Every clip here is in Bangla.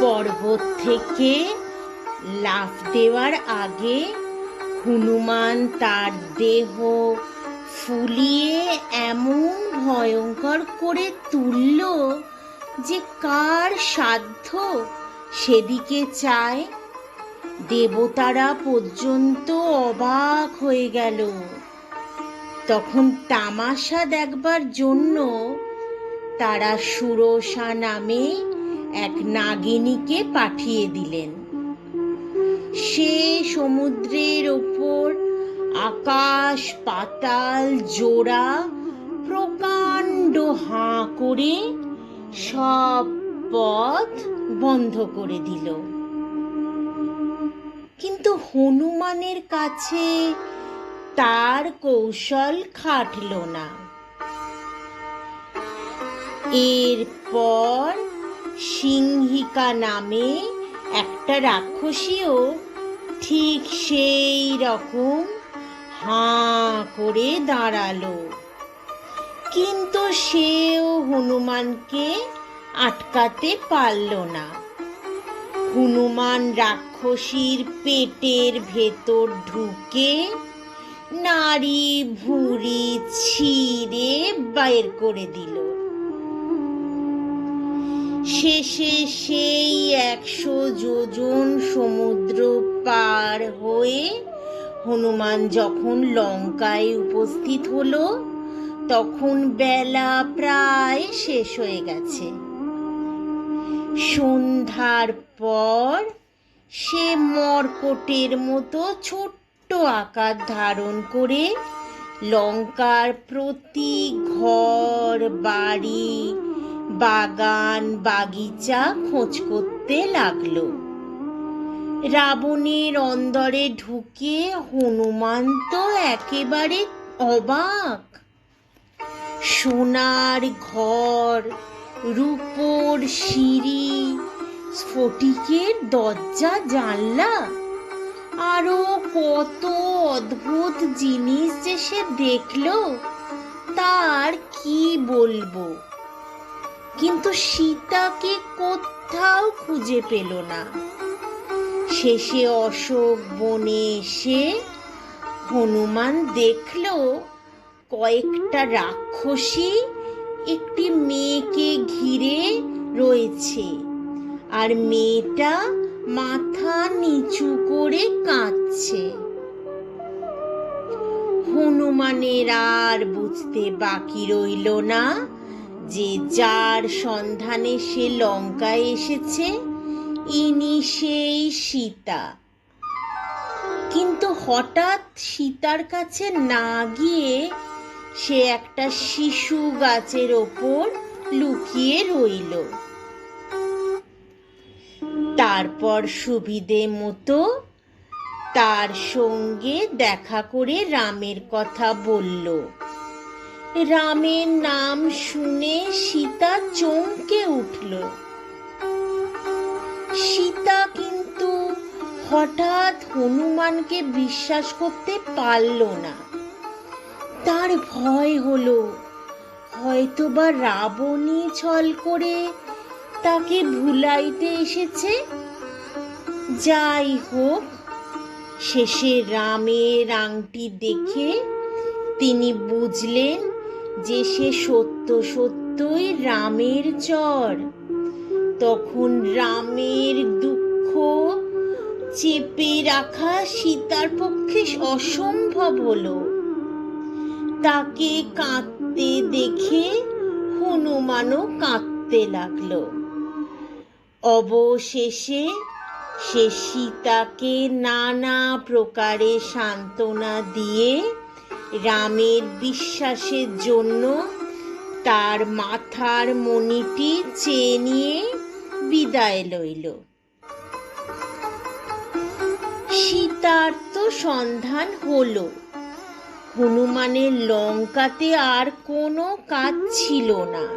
পর্বত থেকে লাফ দেওয়ার আগে হনুমান তার দেহ ফুলিয়ে এমন ভয়ঙ্কর করে তুলল যে কার সাধ্য সেদিকে চায়। দেবতারা পর্যন্ত অবাক হয়ে গেল। তখন তামাশা দেখবার জন্য তারা সুরসা নামে এক নাগিনীকে পাঠিয়ে দিলেন। সে সমুদ্রের ওপর আকাশ পাতাল জোড়া প্রকাণ্ড হাঁ করে সব পথ বন্ধ করে দিল। কিন্তু হনুমানের কাছে তার কৌশল খাটল না। এরপর সিংহিকা নামে একটা রাক্ষসীও ঠিক সেই রকম হাঁ করে দাঁড়াল। কিন্তু সেও হনুমানকে আটকাতে পারল না। হনুমান রাক্ষসীর পেটের ভেতর ঢুকে নারী ভুঁড়ি ছিঁড়ে বের করে দিল। শেষে সেই একশো যোজন সমুদ্র পার হয়ে হনুমান যখন লঙ্কায় উপস্থিত হলো, তখন বেলা প্রায় শেষ হয়ে গেছে। সন্ধ্যার পর সে মরকটের মতো ছোট্ট আকার ধারণ করে লঙ্কার প্রতি ঘর, বাড়ি বাগান, বাগিচা খোঁজ করতে লাগল। রাবণের অন্দরে ঢুকে হনুমান তো একেবারে অবাক। সোনার ঘর, রূপোর সিঁড়ি, স্ফটিকের দরজা, জানলা, আরও কত অদ্ভুত জিনিস যে সে দেখল, তার কি বলব? কিন্তু সীতাকে কোথাও খুঁজে পেল না। শেষে অশোক বনে এসে হনুমান দেখল, কয়েকটা রাক্ষসী একটি মেয়েকে ঘিরে রয়েছে আর মেয়েটা মাথা নিচু করে কাঁদছে। হনুমানের আর বুঝতে বাকি রইল না। যে যার সন্ধানে সে লঙ্কায় এসেছে, ইনি সেই সীতা। কিন্তু হঠাৎ সীতার কাছে না গিয়ে সে একটা শিশু গাছের ওপর লুকিয়ে রইল। তারপর সুবিধে মতো তার সঙ্গে দেখা করে রামের কথা বলল। রামের নাম শুনে সীতা চমকে উঠল। সীতা কিন্তু হঠাৎ হনুমানকে বিশ্বাস করতে পারল না। তার ভয় হলো, হয়তোবা রাবণী ছল করে তাকে ভুলাইতে এসেছে। যাই হোক শেষে রামের আংটি দেখে তিনি বুঝলেন যে সে সত্য সত্যই রামের চর। তখন রামের দুঃখ চেপে রাখা সীতার পক্ষে অসম্ভব হলো। তাকে কাঁদতে দেখে হনুমানও কাঁদতে লাগল। অবশেষে সে সীতাকে নানা প্রকারে সান্ত্বনা দিয়ে রামের বিশ্বাসের জন্য তার মাথার মণিটি চেয়ে নিয়ে বিদায় লইল। সীতার তো সন্ধান হলো। হনুমানের লঙ্কাতে আর কোনো কাজ ছিল না।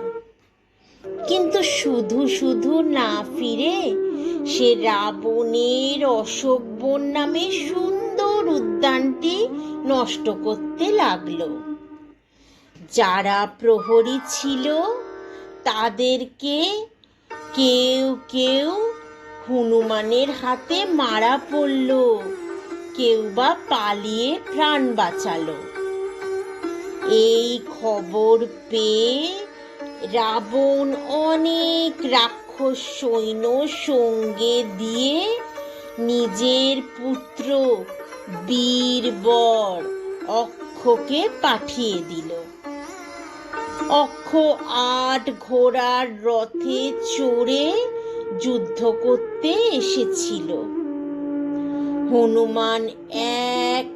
কিন্তু শুধু শুধু না ফিরে সে রাবণের বন নামে সুন্দর উদ্যানটি নষ্ট করতে লাগল। যারা প্রহরী ছিল, তাদেরকে কেউ কেউ হনুমানের হাতে মারা পড়ল, কেউ বা পালিয়ে প্রাণ বাঁচালো। এই খবর পেয়ে রাবণ অনেক রাক্ষস সৈন্য সঙ্গে দিয়ে নিজের পুত্র বীরবর অক্ষকে পাঠিয়ে দিল। অক্ষ আট ঘোড়ার রথে চড়ে যুদ্ধ করতে এসেছিল। হনুমান এক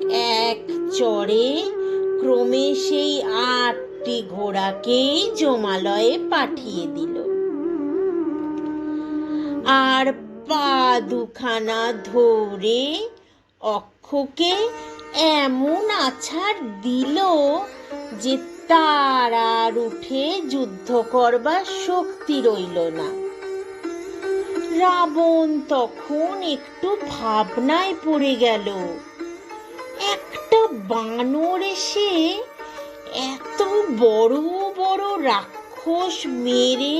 এক চড়ে ক্রমে সেই আটটি ঘোড়াকেই জমালয়ে পাঠিয়ে দিল। আর পা দুখানা ধরে অক্ষকে এমন আছাড় দিল যে তার আর উঠে যুদ্ধ করবার শক্তি রইল না। রাবণ তখন একটু ভাবনায় পড়ে গেল, একটা বানর এসে এত বড় বড় রাক্ষস মেরে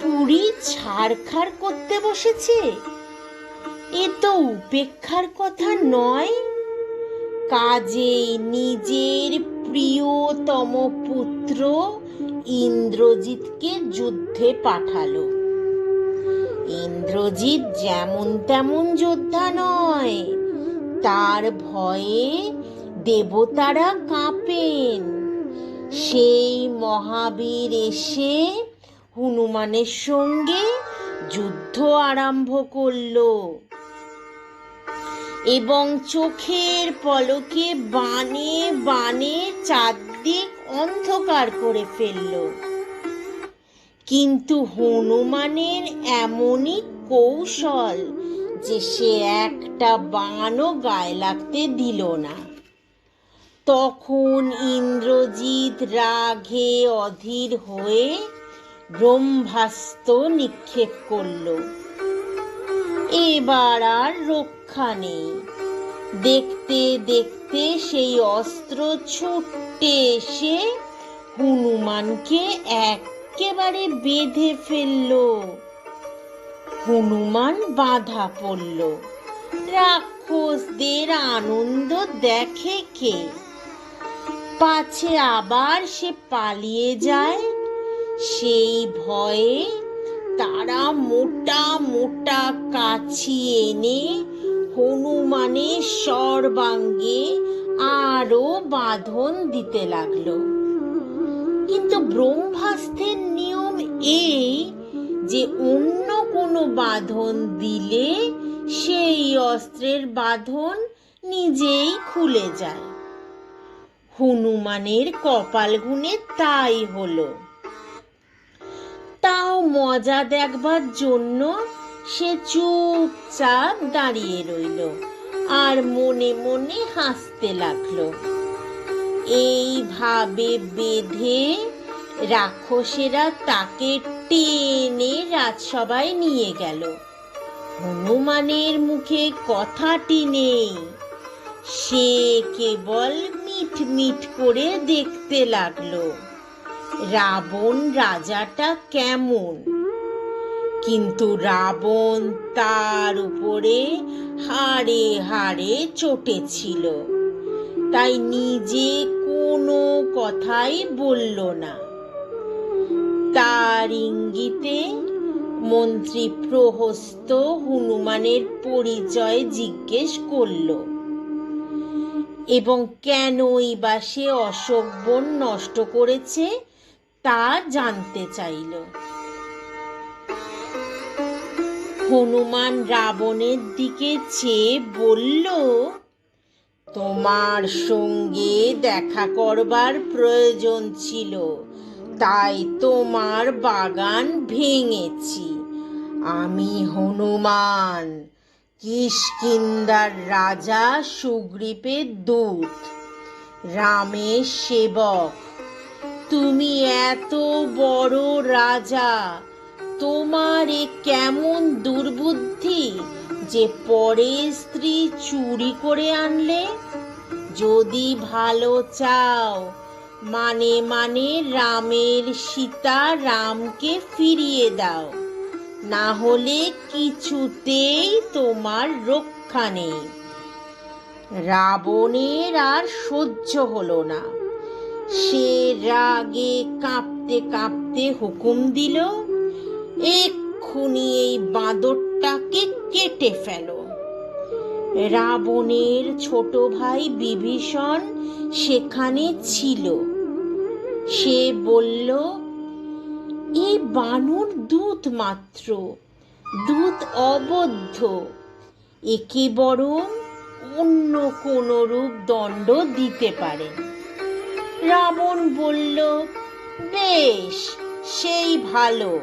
পুরী ছাড়খাড় করতে বসেছে? এ তো উপেক্ষার কথা নয়। কাজেই নিজের প্রিয়তম পুত্র ইন্দ্রজিৎকে যুদ্ধে পাঠালো। ইন্দ্রজিৎ যেমন তেমন যোদ্ধা নয়, তার ভয়ে দেবতারা কাঁপেন। সেই মহাবীর এসে হনুমানের সঙ্গে যুদ্ধ আরম্ভ করল। এবং চোখের পলকে বানে বানে চারদিক অন্ধকার করে ফেলল। কিন্তু হনুমানের এমনই কৌশল যে সে একটা বানও গায়ে লাগতে দিল না। তখন ইন্দ্রজিৎ রাগে অধীর হয়ে ব্রহ্মাস্ত্র নিক্ষেপ করল। এবার আর রক্ষা নেই। দেখতে দেখতে সেই অস্ত্র ছুটে এসে হনুমানকে একেবারে বেঁধে ফেলল। হনুমান বাধা পড়ল। রাক্ষসদের আনন্দ দেখে কে? পাছে আবার সে পালিয়ে যায়। সেই ভয়ে তারা মোটা মোটা কাছি এনে হনুমানের সর্বাঙ্গে আরও বাঁধন দিতে লাগল। কিন্তু ব্রহ্মাস্ত্রের নিয়ম এই যে অন্য কোনো বাঁধন দিলে সেই অস্ত্রের বাঁধন নিজেই খুলে যায়। হনুমানের কপাল গুনে তাই হলো। তাও মজা দেখবার জন্য সে চুপচাপ দাঁড়িয়ে রইল আর মনে মনে হাসতে লাগল। এইভাবে বেঁধে রাক্ষসেরা তাকে টেনে রাজসভায় নিয়ে গেল। হনুমানের মুখে কথাটি নেই। সে কেবল মিট মিট করে দেখতে লাগল। রাবণ রাজাটা কেমন? কিন্তু রাবণ তার উপরে হাড়ে হাড়ে চটেছিল। তাই নিজে কোনো কথাই বলল না। তার ইঙ্গিতে মন্ত্রী প্রহস্ত হনুমানের পরিচয় জিজ্ঞেস করল, এবং কেনই বা সে অশোক বন নষ্ট করেছে? তা জানতে চাইল। হনুমান রাবণের দিকে চেয়ে বলল, তোমার সঙ্গে দেখা করবার প্রয়োজন ছিল, তাই তোমার বাগান ভেঙেছি। আমি হনুমান, কিষ্কিন্দার রাজা সুগ্রীপের দূত, রামের সেবক তুমি এত বড় রাজা, তোমার এ কেমন দুর্বুদ্ধি যে পরের স্ত্রী চুরি করে আনলে? যদি ভালো চাও মানে মানে রামের সীতা রামকে ফিরিয়ে দাও। না হলে কিছুতেই তোমার রক্ষা নেই। রাবণের আর সহ্য হলো না। সে রাগে কাঁপতে কাঁপতে হুকুম দিল, এক্ষুনি এই বাঁদরটাকে কেটে ফেলো। রাবণের ছোট ভাই বিভীষণ সেখানে ছিল। সে বলল এই বানর দূত মাত্র, দূত অবদ্ধ। একে বরং অন্য কোন রূপ দণ্ড দিতে পারেন রাবণ বলল, বেশ, সেই ভালো।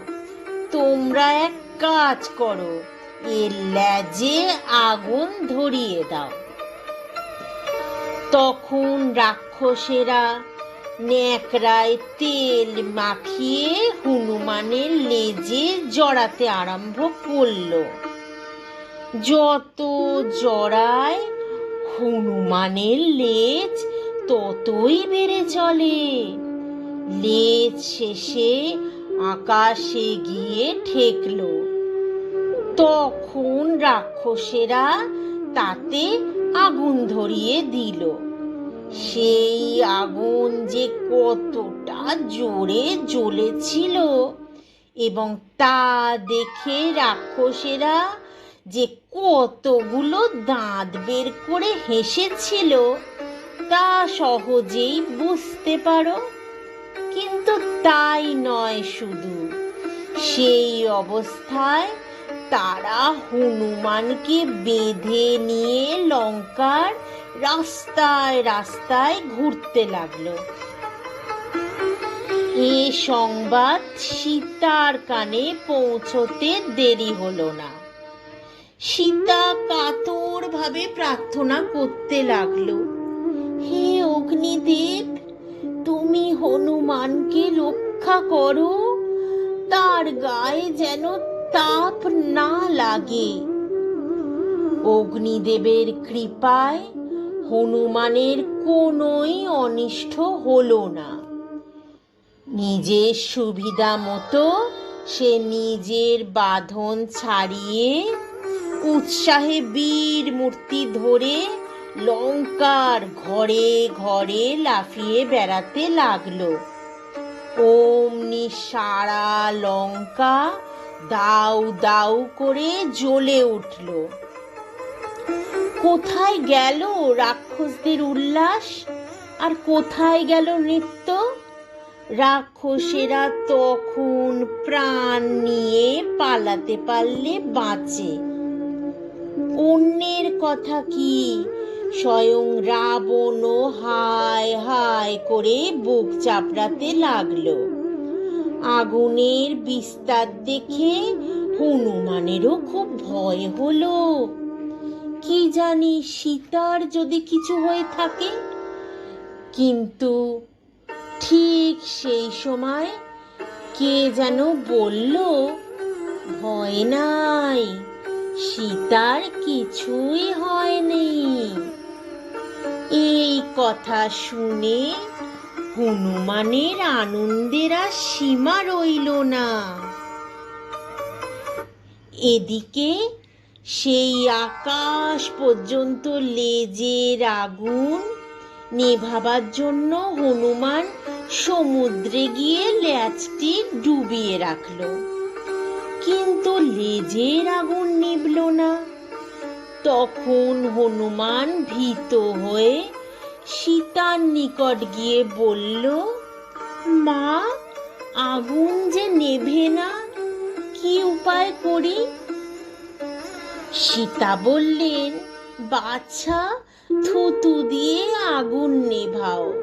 তোমরা এক কাজ করো, এর ল্যাজে আগুন ধরিয়ে দাও। তখন রাক্ষসেরা ন্যাকড়ায় তেল মাখিয়ে হনুমানের লেজে জড়াতে আরম্ভ করল। যত জড়ায় হনুমানের লেজ ততই বেড়ে চলে। লেজ শেষে আকাশে গিয়ে ঠেকলো। তখন রাক্ষসেরা তাতে আগুন ধরিয়ে দিল। সেই আগুন যে কতটা জোরে জ্বলেছিল এবং তা দেখে রাক্ষসেরা যে কতগুলো দাঁত বের করে হেসেছিল তা সহজেই বুঝতে পারো। কিন্তু তাই নয় শুধু। সেই অবস্থায় তারা হনুমানকে বেঁধে নিয়ে লঙ্কার রাস্তায় রাস্তায় ঘুরতে লাগল। এ সংবাদ সীতার কানে পৌঁছতে দেরি হলো না। সীতা কাতর ভাবে প্রার্থনা করতে লাগল। অগ্নিদেব, তুমি হনুমানকে রক্ষা করো। তার গায়ে যেন তাপ না লাগে। অগ্নিদেবের কৃপায় হনুমানের কোনোই অনিষ্ট হলো না। নিজের সুবিধা মতো সে নিজের বাঁধন ছাড়িয়ে উৎসাহে বীর মূর্তি ধরে লঙ্কার ঘরে ঘরে লাফিয়ে বেড়াতে লাগল। অমনি সারা লঙ্কা দাউ দাউ করে জ্বলে উঠল। কোথায় গেল রাক্ষসদের উল্লাস? আর কোথায় গেল নৃত্য? রাক্ষসেরা তখন প্রাণ নিয়ে পালাতে পারলে বাঁচে। অন্যের কথা কি? স্বয়ং রাবণও হায় হায় করে বুক চাপড়াতে লাগল। আগুনের বিস্তার দেখে হনুমানেরও খুব ভয় হলো। কি জানি সীতার যদি কিছু হয়ে থাকে, কিন্তু ঠিক সেই সময় কে যেন বলল, ভয় নাই, সীতার কিছুই হয়নি এই কথা শুনে হনুমানের আনন্দের আর সীমা রইল না। এদিকে সেই আকাশ পর্যন্ত লেজের আগুন নেভাবার জন্য হনুমান সমুদ্রে গিয়ে ল্যাচটি ডুবিয়ে রাখল। কিন্তু লেজের আগুন নিবল না। তখন হনুমান ভীত হয়ে সীতার নিকট গিয়ে বলল, মা, আগুন যে নেভে না, কি উপায় করি? সীতা বললেন বাচ্চা থুতু দিয়ে আগুন নেভাও।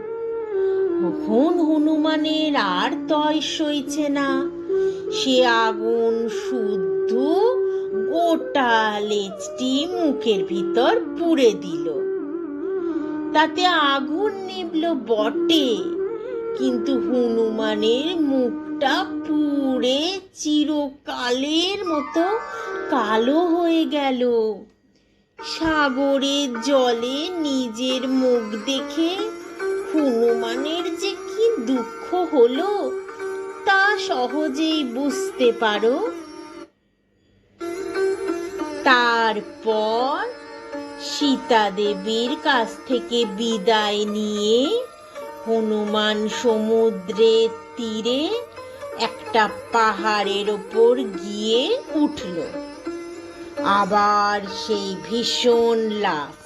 তখন হনুমানের আর তয় সইছে না। সে আগুন শুদ্ধ গোটা লেজটি মুখের ভিতর পুড়ে দিল। তাতে আগুন নিবল বটে, কিন্তু হনুমানের মুখটা পুড়ে চিরকালের মতো কালো হয়ে গেল। সাগরের জলে নিজের মুখ দেখে হনুমানের যে কি দুঃখ হলো, তা সহজেই বুঝতে পারো। তারপর সীতা দেবীর কাছ থেকে বিদায় নিয়ে হনুমান সমুদ্রের তীরে একটা পাহাড়ের ওপর গিয়ে উঠল। আবার সেই ভীষণ লাফ।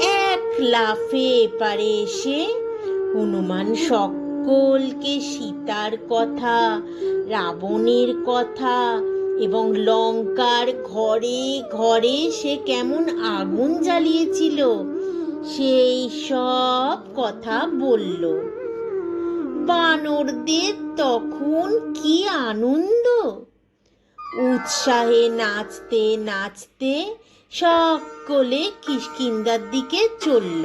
এক লাফে এপারে এসে হনুমান সকলকে সীতার কথা, রাবণের কথা এবং লঙ্কার ঘরে ঘরে সে কেমন আগুন জ্বালিয়েছিল? সেই সব কথা বলল। বানরদের তখন কি আনন্দ? উৎসাহে নাচতে নাচতে সকলে কিষ্কিন্দার দিকে চলল।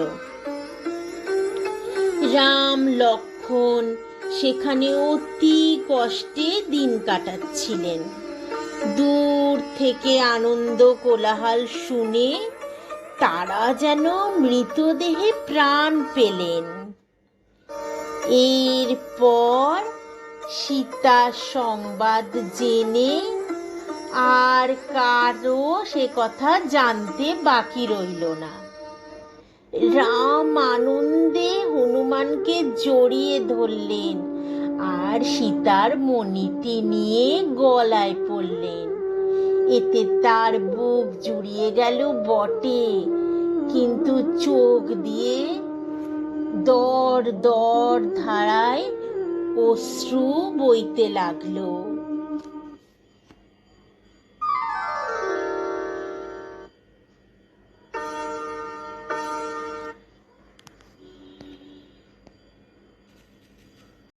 রাম লক্ষণ সেখানে অতি কষ্টে দিন কাটাচ্ছিলেন। দূর থেকে আনন্দ কোলাহল শুনে তারা যেন মৃতদেহে প্রাণ পেলেন। এরপর সীতা সংবাদ জেনে আর কারও সে কথা জানতে বাকি রইল না। রাম আনন্দে হনুমানকে জড়িয়ে ধরলেন। আর সীতার মণিটি নিয়ে গলায় পড়লেন। এতে তার বুক জুড়িয়ে গেল বটে, কিন্তু চোখ দিয়ে দর দর ধারায় অশ্রু বইতে লাগল।